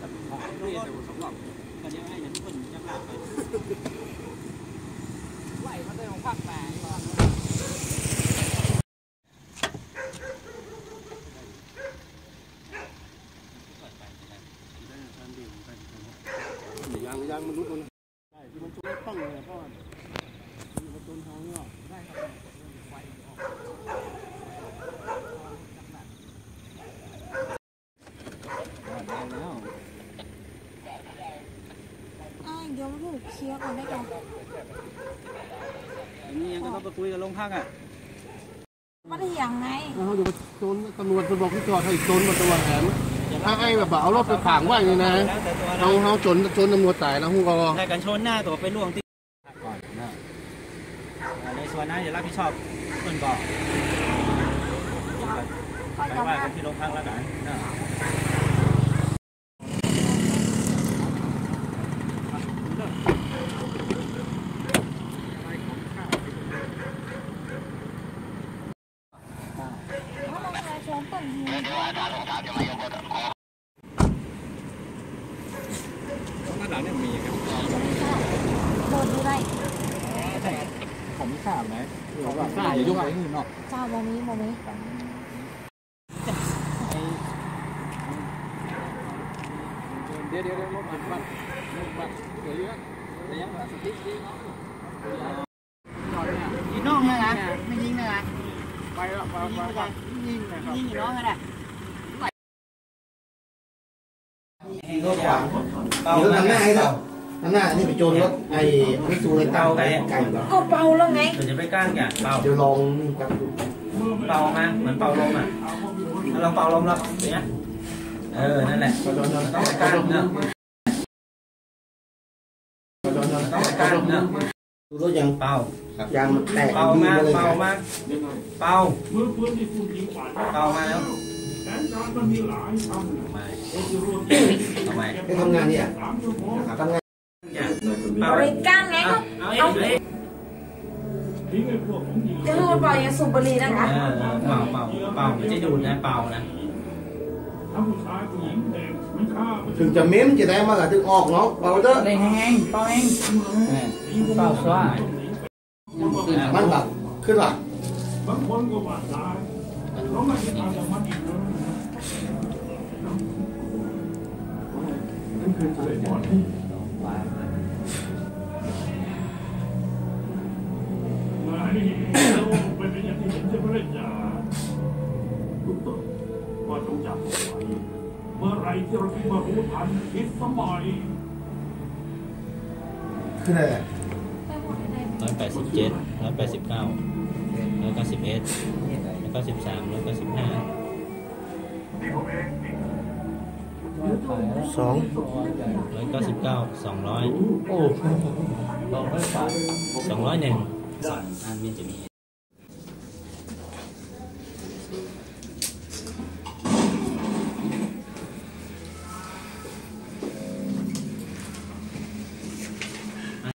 กับของเรียนแต่สำหรับกันยังไงเนี่ยทุกคนจะลาไปไหวมาได้ของภาคแปดยางยางมนุษย์มันใช่มันช่วต้องเลยเพราะว่ามันประตูทางเนี่ยได้ครับอ้ายเดี๋ยวมาพูดเคลียร์ก่อนได้ก่อนนี่ยังก็ต้องไปคุยกับโรงพักอะมาได้อย่างไงแล้วเขาจะมาโจรตำรวจไปบอกที่จอดให้โจรมาตัวแหนถ้าไอ้แบบเอารถไปขางไว้นี่นะแล้วแต่ตัวเขาเขาโจรโจรตำรวจตายแล้วฮู้ก็ได้กันชนหน้าตัวไปล่วงที่ก่อนนะในส่วนนั้นจะรับผิดชอบเพื่อนก่อนก็ไปจะว่ามากันที่โรงพักแล้วกันนะ เพราะประชาชนต้นเหตุข้างหลังเนี่ยมีครับโดนดูได้ผมไม่ทราบนะเขาว่าทราบอย่ายุ่งอะไรนี่เนาะเจ้าบ่มีบ่มีเดี๋ยวเดี๋ยวเดี๋ยวรถบัสบัสรถบัสเดี๋ยวเยอะเดี๋ยวยังสติ๊กดีเนาะยิงน้องเลยนะไม่ยิงเลยนะไปแล้วไปไปไปยิงนะครับยิงน้องเลยนะ เดี๋ยวทำหน้าให้เราทำหน้านี่ไปโจรรถไอ้ไม่ซูไอ้เต้าไก่ไก่ก่อนก็เป่าแล้วไงเดี๋ยวจะไปก้านแกะเป่าเดี๋ยวลองนี่ครับดูเป่ามาเหมือนเป่าลมอะถ้าเราเป่าลมแล้วเนี้ยเออ นั่นแหละต้องไปก้านเนอะต้องไปก้านเนอะดูรถยังเป่ายางมันแตกเป่าดีมาเลยเป่าครับมาเป่าเป่ามาแล้ว ทำไมทำไมให้ทำงานเนี่ยทำงานเนี่ยเป่าบริการไงเอาก็เอาเอ้ยจะพูดเป่าอย่าสูบบุหรี่นะคะเออเป่าเป่าเป่าไม่ใช่ดูดนะเป่านะถึงจะเม้มจะได้มากับถึงออกเนาะเบาเด้อ đây hai anh bao anh bao xóa มันแบบขึ้นว่ะเมื่อไรที่เราคิดมารู้ทันคิดสมัย ขึ้นอะไรร้อยแปดสิบเจ็ดร้อยแปดสิบเก้าร้อยเก้าสิบเอ็ด ร้อยเก้าสิบสามร้อยเก้าสิบห้าสองร้อยเก้าสิบเก้าสองร้อยโอ้สองร้อยหนึ่งอันนี้จะมี